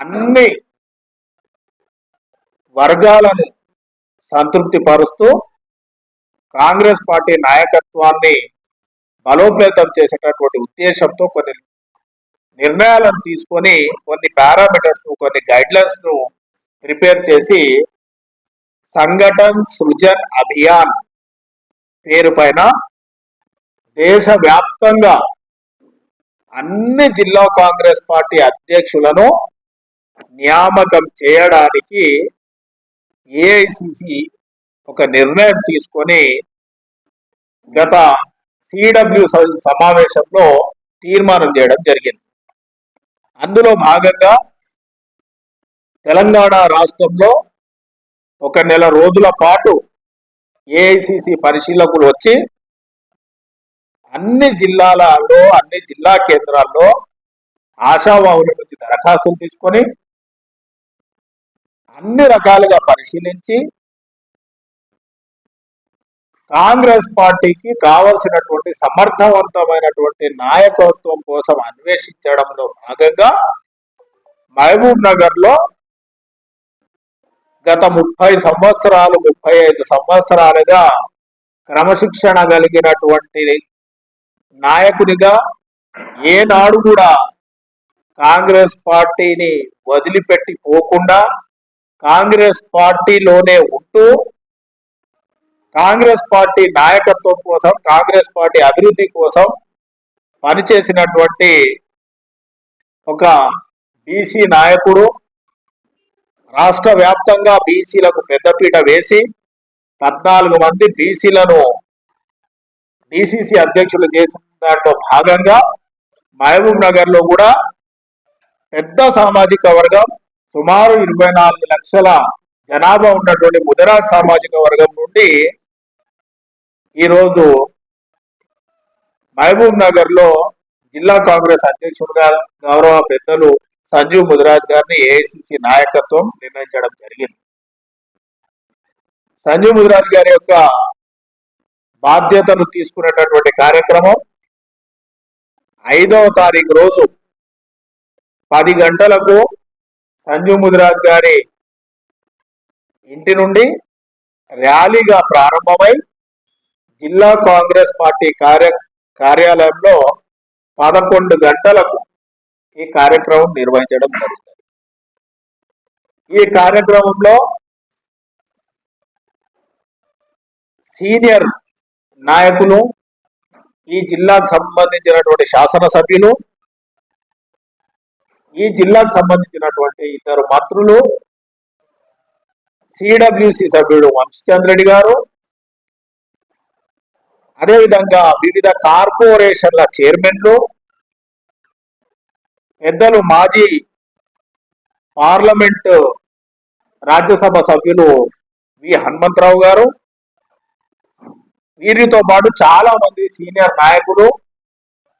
అన్ని వర్గాలను సంతృప్తి పరుస్తూ కాంగ్రెస్ పార్టీ నాయకత్వాన్ని బలోపేతం చేసేటటువంటి ఉద్దేశంతో కొన్ని నిర్ణయాలను తీసుకొని కొన్ని పారామీటర్స్ను కొన్ని గైడ్లైన్స్ను ప్రిపేర్ చేసి సంఘటన్ సృజన్ అభియాన్ పేరు పైన దేశవ్యాప్తంగా అన్ని జిల్లా కాంగ్రెస్ పార్టీ అధ్యక్షులను నియామకం చేయడానికి ఏఐసిసి ఒక నిర్ణయం తీసుకొని గత సిడబ్ల్యూ సమావేశంలో తీర్మానం చేయడం జరిగింది. అందులో భాగంగా తెలంగాణ రాష్ట్రంలో ఒక నెల రోజుల పాటు ఏఐసిసి పరిశీలకులు వచ్చి అన్ని జిల్లాలలో అన్ని జిల్లా కేంద్రాల్లో ఆశావాహుల నుంచి దరఖాస్తులు తీసుకొని అన్ని రకాలుగా పరిశీలించి కాంగ్రెస్ పార్టీకి కావలసినటువంటి సమర్థవంతమైనటువంటి నాయకత్వం కోసం అన్వేషించడంలో భాగంగా మహబూబ్ నగర్లో గత ముప్పై సంవత్సరాలు ముప్పై ఐదు సంవత్సరాలుగా క్రమశిక్షణ కలిగినటువంటి నాయకునిగా ఏనాడు కూడా కాంగ్రెస్ పార్టీని వదిలిపెట్టి పోకుండా కాంగ్రెస్ పార్టీలోనే ఉంటూ కాంగ్రెస్ పార్టీ నాయకత్వం కోసం కాంగ్రెస్ పార్టీ అభివృద్ధి కోసం పనిచేసినటువంటి ఒక బీసీ నాయకుడు రాష్ట్ర వ్యాప్తంగా బీసీలకు పెద్దపీట వేసి పద్నాలుగు మంది బీసీలను డిసిసి అధ్యక్షులు చేసిన దాంట్లో భాగంగా మహబూబ్ నగర్లో కూడా పెద్ద సామాజిక వర్గం సుమారు ఇరవై నాలుగు లక్షల జనాభా ఉన్నటువంటి ముదరాజ్ సామాజిక వర్గం నుండి ఈరోజు మహబూబ్ నగర్లో జిల్లా కాంగ్రెస్ అధ్యక్షుడుగా గౌరవ పెద్దలు సంజీవ్ ముదిరాజ్ గారిని ఏఐసిసి నాయకత్వం నిర్ణయించడం జరిగింది. సంజీవ్ ముదిరాజ్ గారి యొక్క బాధ్యతను తీసుకునేటటువంటి కార్యక్రమం ఐదవ తారీఖు రోజు పది గంటలకు సంజీవ్ ముదిరాజ్ గారి ఇంటి నుండి ర్యాలీగా ప్రారంభమై జిల్లా కాంగ్రెస్ పార్టీ కార్య కార్యాలయంలో పదకొండు గంటలకు ఈ కార్యక్రమం నిర్వహించడం జరుగుతుంది. ఈ కార్యక్రమంలో సీనియర్ నాయకులు ఈ జిల్లాకు సంబంధించినటువంటి శాసనసభ్యులు ఈ జిల్లాకు సంబంధించినటువంటి ఇద్దరు మంత్రులు సిడబ్ల్యూసి సభ్యుడు వంశచంద్రెడ్డి గారు అదేవిధంగా వివిధ కార్పొరేషన్ల చైర్మన్లు పెద్దలు మాజీ పార్లమెంట్ రాజ్యసభ సభ్యులు వి హనుమంతరావు గారు. వీరితో పాటు చాలా మంది సీనియర్ నాయకులు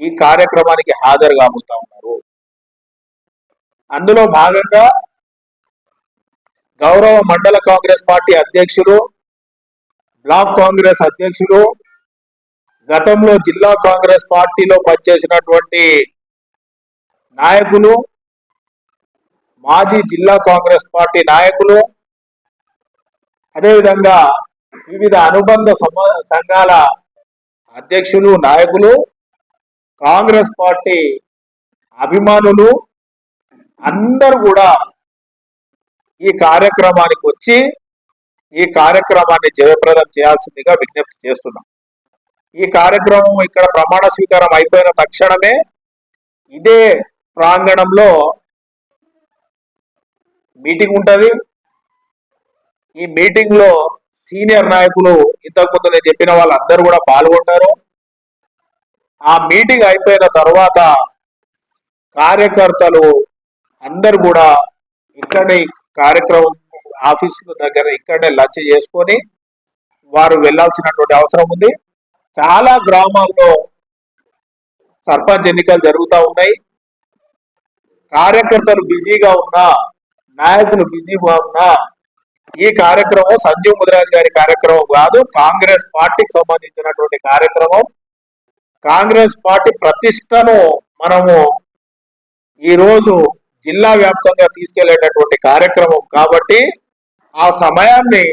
ఈ కార్యక్రమానికి హాజరు కాబోతా ఉన్నారు. అందులో భాగంగా గౌరవ మండల కాంగ్రెస్ పార్టీ అధ్యక్షులు బ్లాక్ కాంగ్రెస్ అధ్యక్షులు గతంలో జిల్లా కాంగ్రెస్ పార్టీలో పనిచేసినటువంటి నాయకులు మాజీ జిల్లా కాంగ్రెస్ పార్టీ నాయకులు అదేవిధంగా వివిధ అనుబంధ సంఘాల అధ్యక్షులు నాయకులు కాంగ్రెస్ పార్టీ అభిమానులు అందరూ కూడా ఈ కార్యక్రమానికి వచ్చి ఈ కార్యక్రమాన్ని జయప్రదం చేయాల్సిందిగా విజ్ఞప్తి చేస్తున్నాం. ఈ కార్యక్రమం ఇక్కడ ప్రమాణ స్వీకారం అయిపోయిన తక్షణమే ఇదే ప్రాంగణంలో మీటింగ్ ఉంటుంది. ఈ మీటింగ్లో సీనియర్ నాయకులు ఇంతకుముందు నేను చెప్పిన వాళ్ళందరూ కూడా పాల్గొంటారు. ఆ మీటింగ్ అయిపోయిన తర్వాత కార్యకర్తలు అందరు కూడా ఇక్కడే కార్యక్రమం ఆఫీసుల దగ్గర ఇక్కడే లంచ్ చేసుకొని వారు వెళ్ళాల్సినటువంటి అవసరం ఉంది. చాలా గ్రామాల్లో సర్పంచ్ ఎన్నికలు జరుగుతూ ఉన్నాయి. కార్యకర్తలు బిజీగా ఉన్నా నాయకులు బిజీగా ఉన్నా ఈ కార్యక్రమం సంజీవ్ ముదిరాజ్ గారి కార్యక్రమం కాదు కాంగ్రెస్ పార్టీకి సంబంధించినటువంటి కార్యక్రమం. కాంగ్రెస్ పార్టీ ప్రతిష్టను మనము ఈ రోజు జిల్లా వ్యాప్తంగా తీసుకెళ్ళేటటువంటి కార్యక్రమం కాబట్టి ఆ సమయాన్ని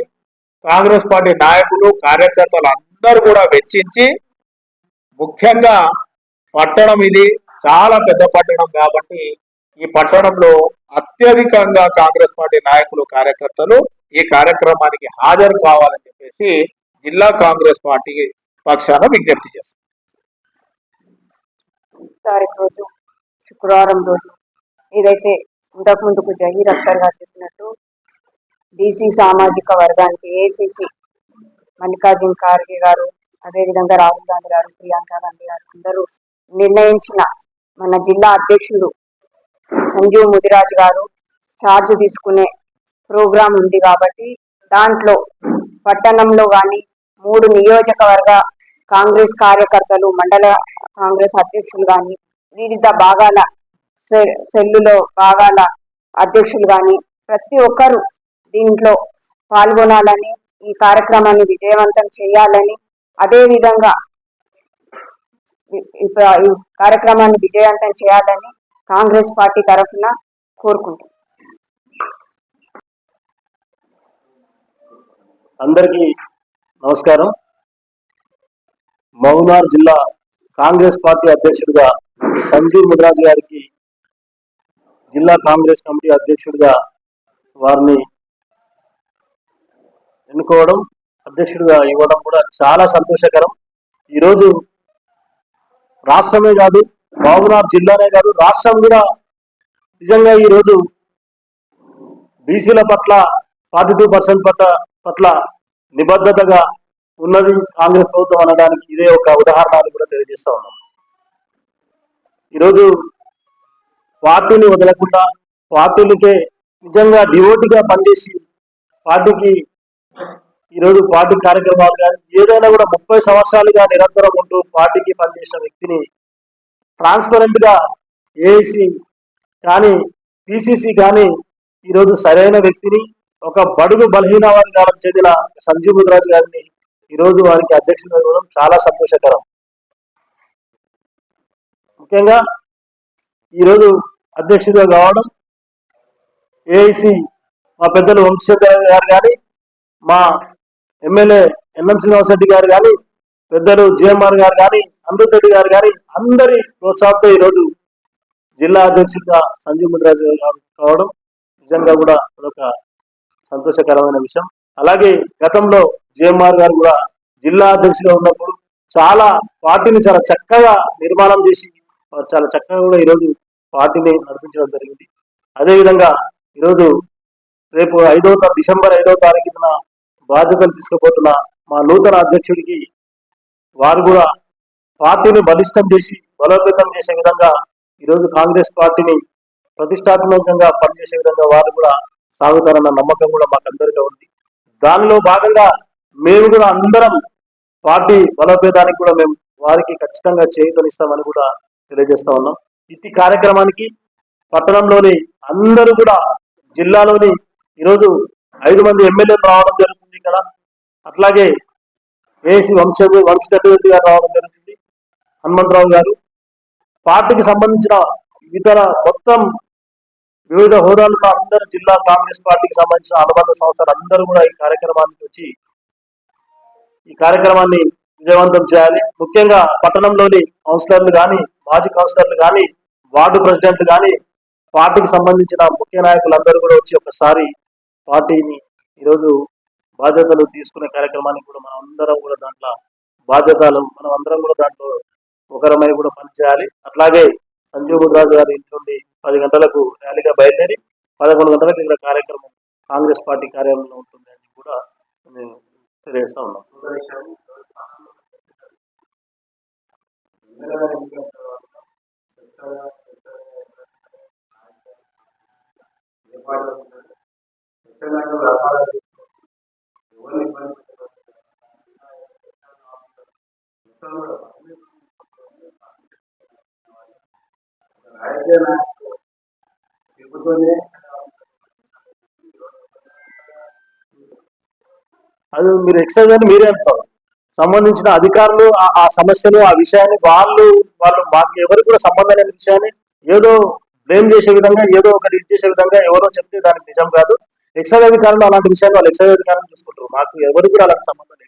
కాంగ్రెస్ పార్టీ నాయకులు కార్యకర్తలు అందరూ కూడా వెచ్చించి ముఖ్యంగా పట్టణం ఇది చాలా పెద్ద పట్టణం కాబట్టి ఈ పట్టణంలో అత్యధికంగా కాంగ్రెస్ పార్టీ నాయకులు కార్యకర్తలు ఈ కార్యక్రమానికి హాజరు కావాలని చెప్పేసి జిల్లా కాంగ్రెస్ పార్టీ పక్షాన విజ్ఞప్తి చేస్తారు తారీఖు రోజు శుక్రవారం రోజు ఏదైతే ఇంతకు ముందుకు జహీర్ అఖ్తర్ గారు చెప్పినట్టు బీసీ సామాజిక వర్గానికి ఏసీసీ మల్లికార్జున్ ఖార్గే గారు అదేవిధంగా రాహుల్ గాంధీ గారు ప్రియాంక గాంధీ గారు అందరూ నిర్ణయించిన మన జిల్లా అధ్యక్షుడు సంజీవ్ ముదిరాజ్ గారు ఛార్జ్ తీసుకునే ప్రోగ్రాం ఉంది కాబట్టి దాంట్లో పట్టణంలో కానీ మూడు నియోజకవర్గ కాంగ్రెస్ కార్యకర్తలు మండల కాంగ్రెస్ అధ్యక్షులు కానీ వివిధ భాగాల సె- సెల్లులో భాగాల అధ్యక్షులు కానీ ప్రతి ఒక్కరూ దీంట్లో పాల్గొనాలని ఈ కార్యక్రమాన్ని విజయవంతం చేయాలని అదేవిధంగా ఈ కార్యక్రమాన్ని విజయవంతం చేయాలని కాంగ్రెస్ పార్టీ తరఫున కోరుకుంటున్నాను అందరికీ నమస్కారం. మౌనార్ జిల్లా కాంగ్రెస్ పార్టీ అధ్యక్షుడిగా సంజీవ్ ముద్రాజ్ గారికి జిల్లా కాంగ్రెస్ కమిటీ అధ్యక్షుడిగా వారిని ఎన్నుకోవడం అధ్యక్షుడిగా ఇవ్వడం కూడా చాలా సంతోషకరం. ఈరోజు రాష్ట్రమే కాదు మహబూబ్నగర్ జిల్లానే కాదు రాష్ట్రం కూడా నిజంగా ఈరోజు బీసీల పట్ల ఫార్టీ టూ పర్సెంట్ పట్ల పట్ల నిబద్ధతగా ఉన్నది కాంగ్రెస్ ప్రభుత్వం అనడానికి ఇదే ఒక ఉదాహరణ అని కూడా తెలియజేస్తా ఉన్నాం. ఈరోజు పార్టీని వదలకుండా పార్టీలకే నిజంగా డివోటీగా పనిచేసి పార్టీకి ఈరోజు పార్టీ కార్యక్రమాలు కానీ ఏదైనా కూడా ముప్పై సంవత్సరాలుగా నిరంతరం ఉంటూ పార్టీకి పనిచేసిన వ్యక్తిని ట్రాన్స్పరెంట్గా ఏఐసి కానీ పిసిసి కానీ ఈరోజు సరైన వ్యక్తిని ఒక బడుగు బలహీన వర్గాలకు చెందిన సంజీవ్ ముద్రాజ్ గారిని ఈరోజు వారికి అధ్యక్షుడు ఇవ్వడం చాలా సంతోషకరం. ముఖ్యంగా ఈరోజు అధ్యక్షుడిగా కావడం ఏఐసి మా పెద్దలు వంశీధర్ గారు కానీ మా ఎమ్మెల్యే ఎన్ఎం శ్రీనివాసరెడ్డి గారు కానీ పెద్దలు జిఎంఆర్ గారు కానీ అమృత్ రెడ్డి గారు కానీ అందరి ప్రోత్సాహంతో ఈరోజు జిల్లా అధ్యక్షుడిగా సంజీవ్ ముద్రాజు గారు కావడం నిజంగా కూడా అదొక సంతోషకరమైన విషయం. అలాగే గతంలో జిఎంఆర్ గారు కూడా జిల్లా అధ్యక్షుడిగా ఉన్నప్పుడు చాలా పార్టీని చాలా చక్కగా నిర్మాణం చేసి చాలా చక్కగా కూడా ఈరోజు పార్టీని నడిపించడం జరిగింది. అదేవిధంగా ఈరోజు రేపు ఐదవ డిసెంబర్ ఐదవ తారీఖున బాధ్యతలు తీసుకుపోతున్న మా నూతన అధ్యక్షుడికి వారు కూడా పార్టీని బలిష్టం చేసి బలోపేతం చేసే విధంగా ఈరోజు కాంగ్రెస్ పార్టీని ప్రతిష్టాత్మకంగా పనిచేసే విధంగా వారు కూడా సాగుతారన్న నమ్మకం కూడా మాకందరికీ ఉంది. దానిలో భాగంగా మేము కూడా అందరం పార్టీ బలోపేతానికి కూడా మేము వారికి ఖచ్చితంగా చేయుతనిస్తామని కూడా తెలియజేస్తా ఉన్నాం. ఇట్టి కార్యక్రమానికి పట్టణంలోని అందరూ కూడా జిల్లాలోని ఈరోజు ఐదు మంది ఎమ్మెల్యేలు రావడం జరుగుతుంది ఇక్కడ అట్లాగే వేసి వంశ వంశరెడ్డి గారు రావడం జరుగుతుంది హనుమంతరావు గారు. పార్టీకి సంబంధించిన ఇతర మొత్తం వివిధ హోదాలు అందరూ అందరు జిల్లా కాంగ్రెస్ పార్టీకి సంబంధించిన అనుబంధ సంస్థలు అందరూ కూడా ఈ కార్యక్రమానికి వచ్చి ఈ కార్యక్రమాన్ని విజయవంతం చేయాలి. ముఖ్యంగా పట్టణంలోని కౌన్సిలర్లు కానీ మాజీ కౌన్సిలర్లు కానీ వార్డు ప్రెసిడెంట్ కానీ పార్టీకి సంబంధించిన ముఖ్య నాయకులందరూ కూడా వచ్చి ఒకసారి పార్టీని ఈరోజు బాధ్యతలు తీసుకునే కార్యక్రమానికి కూడా మనం అందరం కూడా దాంట్లో బాధ్యతలు మనం అందరం కూడా దాంట్లో ఒకరమై కూడా పనిచేయాలి. అట్లాగే సంజీవ్ గురాజు గారి ఇంటి నుండి పది గంటలకు ర్యాలీగా బయలుదేరి పదకొండు గంటలకు ఇక్కడ కార్యక్రమం కాంగ్రెస్ పార్టీ కార్యాలయంలో ఉంటుంది అని కూడా నేను తెలియజేస్తా ఉన్నాం. వ్యాపారాలు అది మీరు ఎక్సైజ్ అని మీరే అంటారు. సంబంధించిన అధికారులు ఆ సమస్యను ఆ విషయాన్ని వాళ్ళు వాళ్ళు మాకు ఎవరు కూడా సంబంధం లేని విషయాన్ని ఏదో బ్లేమ్ చేసే విధంగా ఏదో ఒకటి ఇది చేసే విధంగా ఎవరో చెప్తే దానికి నిజం కాదు. ఎక్సైజ్ అధికారులు అలాంటి విషయాలు వాళ్ళు ఎక్సైజ్ అధికారులు చూసుకుంటారు. మాకు ఎవరు కూడా అలాంటి సంబంధం లేదు.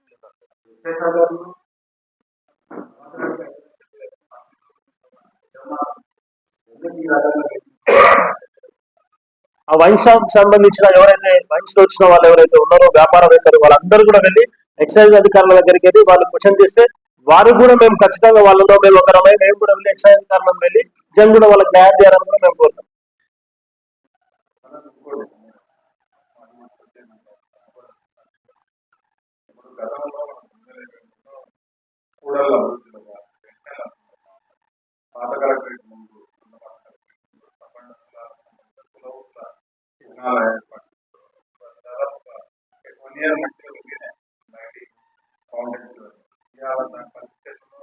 ఆ వైన్ షాప్ సంబంధించిన ఎవరైతే వైన్స్లో వచ్చిన వాళ్ళు ఎవరైతే ఉన్నారో వ్యాపారవేత్తలు వాళ్ళందరూ కూడా వెళ్ళి ఎక్సైజ్ అధికారుల దగ్గరికి వెళ్ళి వాళ్ళు క్వశ్చన్ చేస్తే వారు కూడా మేము ఖచ్చితంగా వాళ్ళలో మేము ఒకరమై మేము కూడా వెళ్ళి ఎక్సైజ్ అధికారులను వెళ్ళి జన్ కూడా వాళ్ళకి న్యాయం చేయాలని కూడా మేము కోరుతాం. కూడళ్ళ అభివృద్ధిలో కానీ, పాత కలెక్టరేట్ ముందు ఉన్న చిహ్నాల మంచిగా బయటి ఇవాళ దాని పరిస్థితుల్లో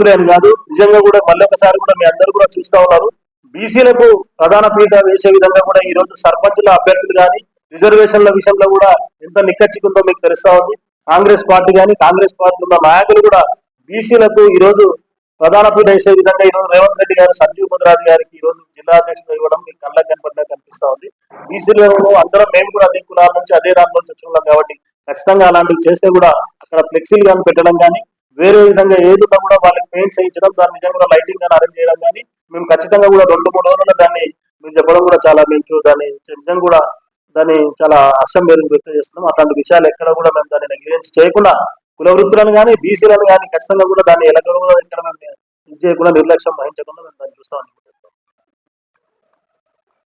కుల అని కాదు నిజంగా కూడా మళ్ళీ ఒకసారి కూడా మీ అందరూ కూడా చూస్తా ఉన్నారు. బీసీలకు ప్రధాన పీఠ వేసే విధంగా కూడా ఈ రోజు సర్పంచుల అభ్యర్థులు కానీ రిజర్వేషన్ల విషయంలో కూడా ఎంత నిక్కచ్చికుందో మీకు తెలుస్తా ఉంది. కాంగ్రెస్ పార్టీ కానీ కాంగ్రెస్ పార్టీ ఉన్న నాయకులు కూడా బీసీలకు ఈ రోజు ప్రధాన పీఠ వేసే విధంగా ఈ రోజు రేవంత్ రెడ్డి గారు సంజీవ్ ముద్రాజ్ గారికి ఈ రోజు జిల్లా అధ్యక్షుడు ఇవ్వడం మీకు కళ్ళకు కనపడినట్టు కనిపిస్తా ఉంది. బీసీలలో అందరం మేము కూడా అదే కులాల నుంచి అదే దాంట్లో నుంచి కాబట్టి ఖచ్చితంగా అలాంటివి చేస్తే కూడా అక్కడ ఫ్లెక్సీలు కానీ పెట్టడం కానీ వేరే విధంగా ఏది ఉన్నా కూడా వాళ్ళకి పెయింట్స్ వేయించడం దాన్ని నిజంగా కూడా లైటింగ్ కానీ అరేంజ్ చేయడం కానీ మేము ఖచ్చితంగా కూడా రెండు మూడు రోజుల్లో దాన్ని మేము చెప్పడం కూడా చాలా మేము దాన్ని నిజంగా కూడా దాన్ని చాలా హర్షం మేము వ్యక్తం చేస్తున్నాం. అట్లాంటి విషయాలు ఎక్కడ కూడా మేము దాన్ని నెగ్లిజెన్స్ చేయకుండా కుల వృత్తులను కానీ బీసీలను కానీ ఖచ్చితంగా కూడా దాన్ని ఎలక్ట్రో కూడా ఎక్కడ మేము ఇది చేయకుండా నిర్లక్ష్యం వహించకుండా మేము దాన్ని చూస్తాం